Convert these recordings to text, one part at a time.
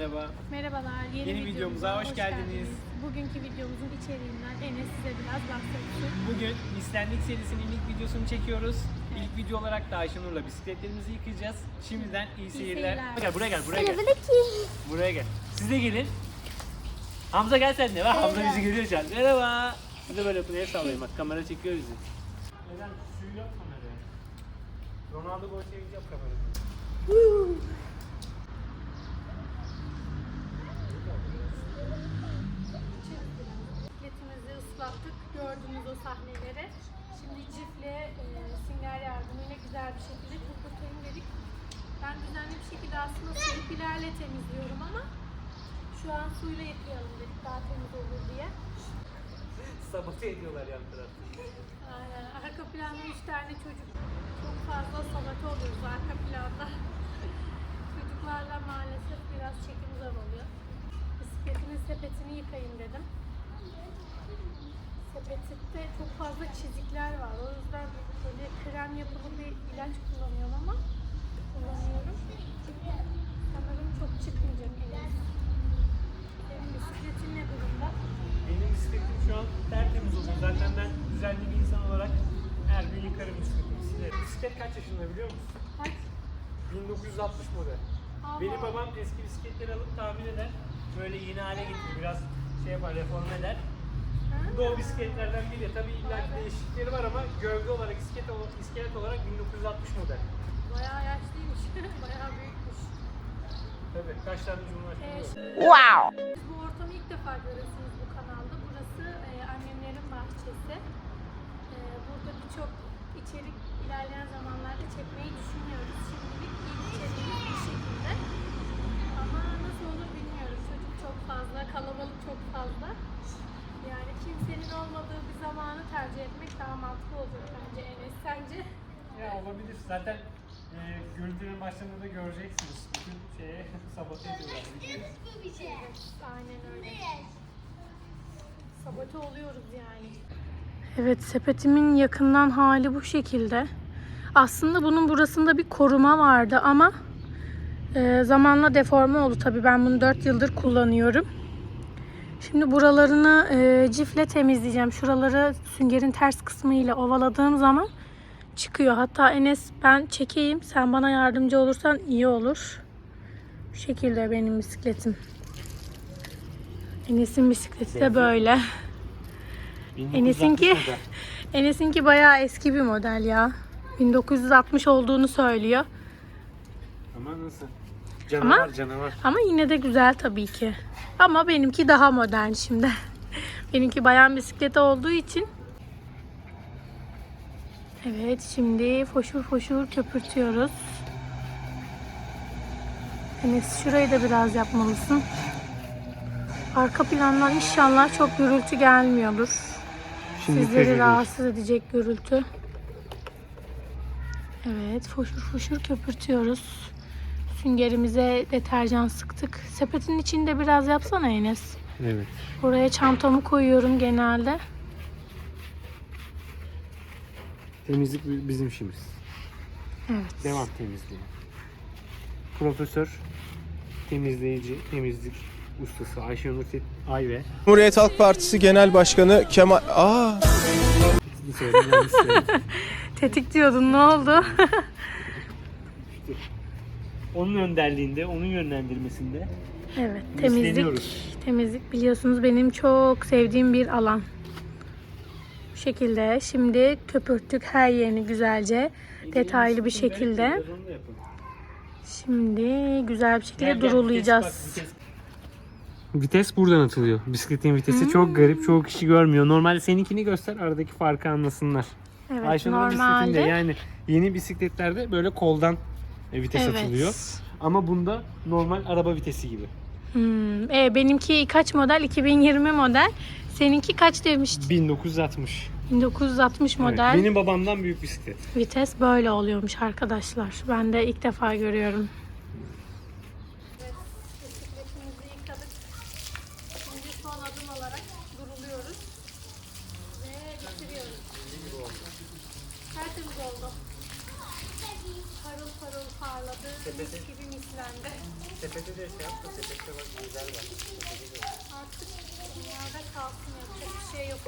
Merhaba. Merhabalar, yeni, Yeni videomuza hoş geldiniz. Bugünkü videomuzun içeriğinden Enes size biraz bahsetsin. Bugün Mislendik serisinin ilk videosunu çekiyoruz. İlk video olarak da Ayşenur'la bisikletlerimizi yıkayacağız. Şimdiden iyi seyirler. seyirler. Buraya gel, buraya gel, buraya gel. Buraya gel. Siz de gelin. Hamza gel sen de. Bak Hamza bizi görüyor şu an. Merhaba. Siz de böyle yapın. El sallayın bak. Kamera çekiyor bizi. Neden? Suyu yap kameraya. Ronaldo gol sevinci yap kameraya. Sahneleri. Şimdi cifle e, sünger yardımıyla güzel bir şekilde kurtultayım dedik. Ben düzenli bir şekilde aslında sürüklerle temizliyorum ama şu an suyla yıkayalım dedik daha temiz olur diye. Sabote ediyorlar yan tarafta. Aynen. Arka planda üç tane çocuk. Çok fazla sabote oluyoruz arka planda. Çocuklarla maalesef biraz çekim zor oluyor. Bisikletimin sepetini yıkayın dedim. Sepette çok fazla çizikler var. O yüzden böyle krem yapılı bir ilaç kullanıyorum ama kullanıyorum. Sanırım çok çıkmayacak henüz. Senin bisikletin ne durumda? Benim bisikletim şu an tertemiz oluyor. Zaten ben düzenli bir insan olarak her gün yıkarım bisikletimi, silerim. Bisiklet kaç yaşında biliyor musun? Kaç? 1960 model. Allah. Benim babam eski bisikletleri alıp tamir eder. Böyle yeni hale getirir. Biraz şey yapar, reform eder. Bu da o bisikletlerden biri. Tabii illa ki değişiklikleri var ama gövde olarak, iskelet, olarak, iskelet olarak 1960 model. Bayağı yaşlıymış. Bayağı büyükmüş. Tabii kaç tane cumhurbaşkanı Ee, var? wow. Siz bu ortamı ilk defa görüyorsunuz bu kanalda. Burası e, annemlerin bahçesi. E, burada birçok içerik ilerleyen zamanlarda çekmeyi düşünüyoruz. Şimdilik ilk içeriğimiz bu şekilde. Ama nasıl olur bilmiyorum. Çocuk çok fazla, kalabalık çok fazla. Yani kimsenin olmadığı bir zamanı tercih etmek daha mantıklı olacak bence Enes. Sence? Ya olabilir. Zaten e, görüntünün başlarında da göreceksiniz. Bütün şeye sabote ediyorlar. Aynen öyle. Sabote oluyoruz yani. Evet sepetimin yakından hali bu şekilde. Aslında bunun burasında bir koruma vardı ama e, zamanla deforme oldu tabii. Ben bunu 4 yıldır kullanıyorum. Şimdi buralarını e, cifle temizleyeceğim. Şuraları süngerin ters kısmıyla ovaladığım zaman çıkıyor. Hatta Enes ben çekeyim. Sen bana yardımcı olursan iyi olur. Bu şekilde benim bisikletim. Enes'in bisikleti de böyle. Enes'inki Enes'inki bayağı eski bir model ya. 1960 olduğunu söylüyor. Ama nasıl? Canavar Ama- canavar. Ama yine de güzel tabii ki. Ama benimki daha modern şimdi. benimki bayan bisikleti olduğu için. Evet şimdi foşur foşur köpürtüyoruz. Enes şurayı da biraz yapmalısın. Arka plandan inşallah çok gürültü gelmiyordur. Sizleri rahatsız edecek gürültü. Evet, foşur foşur köpürtüyoruz. Süngerimize deterjan sıktık. Sepetin içinde biraz yapsana Enes. Evet. Oraya çantamı koyuyorum genelde. Temizlik bizim işimiz. Evet. Devam temizliği. Profesör, temizleyici, temizlik ustası Ayşenur Tet Ayve. Cumhuriyet Halk Partisi Genel Başkanı Kemal... Aa! Bir söyledim, yanlış söyledim. Tetik diyordun ne oldu? Onun önderliğinde, onun yönlendirmesinde evet, temizlik. Temizlik biliyorsunuz benim çok sevdiğim bir alan. Şekilde şimdi köpürttük her yerini güzelce detaylı bir şekilde. Şimdi güzel bir şekilde durulayacağız. Vites, buradan atılıyor. Bisikletin vitesi çok garip. Çoğu kişi görmüyor. Normalde seninkini göster aradaki farkı anlasınlar. Evet, normalde. bisikletinde yani yeni bisikletlerde böyle koldan e, vites Evet. atılıyor. Ama bunda normal araba vitesi gibi. Hmm, e, benimki kaç model? 2020 model. Seninki kaç demiştin? 1960. 1960 Evet, model. benim babamdan büyük bisiklet. Vites böyle oluyormuş arkadaşlar. Ben de ilk defa görüyorum. Evet, bisikletimizi yıkadık. Şimdi son adım olarak duruluyoruz. Ve bitiriyoruz. Tertemiz oldu. Parıl parıl parladı. Sepeti. Mis gibi mislendi. Sepete de şey yapma. Sepette bak güzel var. De. Artık dünyada kalsın yapacak bir şey yok.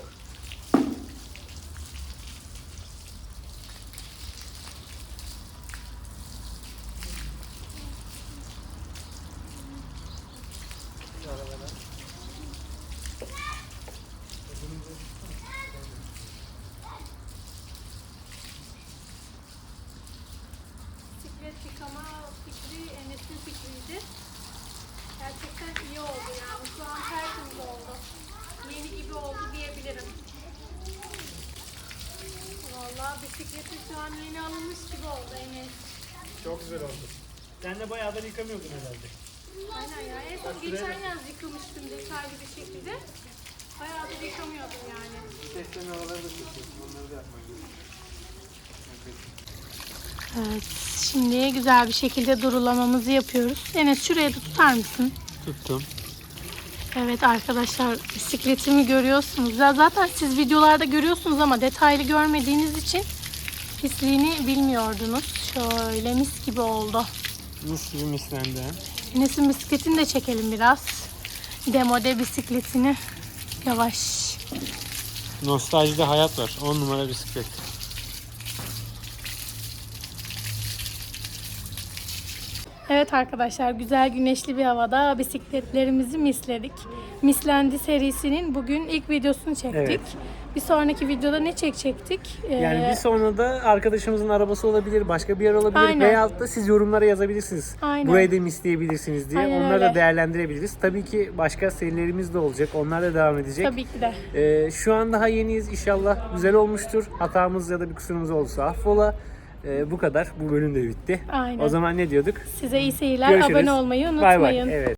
Şu arabada. Bisiklet yıkama fikri Enes'in fikriydi. Gerçekten iyi oldu yani. Şu an tertemiz oldu. Yeni gibi oldu diyebilirim. Vallahi bisikleti şu an yeni alınmış gibi oldu Enes. Çok güzel oldu. Sen de bayağıdır yıkamıyordun herhalde. Aynen ya. En son geçen yaz yıkamıştım detaylı bir şekilde. Bayağıdır yıkamıyordum yani. Testten araları da. Onları da gerekiyor. Evet, şimdi güzel bir şekilde durulamamızı yapıyoruz. Enes şuraya da tutar mısın? Tuttum. Evet arkadaşlar bisikletimi görüyorsunuz. Ya zaten siz videolarda görüyorsunuz ama detaylı görmediğiniz için pisliğini bilmiyordunuz. Şöyle mis gibi oldu. Mis gibi mislendi. Enes'in bisikletini de çekelim biraz. Demode bisikletini. Yavaş. Nostaljide hayat var. 10 numara bisiklet. Evet arkadaşlar güzel güneşli bir havada bisikletlerimizi misledik. Mislendi serisinin bugün ilk videosunu çektik. Evet. Bir sonraki videoda ne çekecektik? Ee, Yani bir sonra da arkadaşımızın arabası olabilir, başka bir yer olabilir. Aynen. Veyahut da siz yorumlara yazabilirsiniz. Aynen. Burayı da misleyebilirsiniz diye. Aynen Onları da öyle. değerlendirebiliriz. Tabii ki başka serilerimiz de olacak. Onlar da devam edecek. tabii ki de. Ee, şu an daha yeniyiz. İnşallah güzel olmuştur. Hatamız ya da bir kusurumuz olursa affola. Ee, bu kadar. Bu bölüm de bitti. Aynen. O zaman ne diyorduk? Size iyi seyirler. Görüşürüz. Abone olmayı Bay unutmayın. bay. Evet.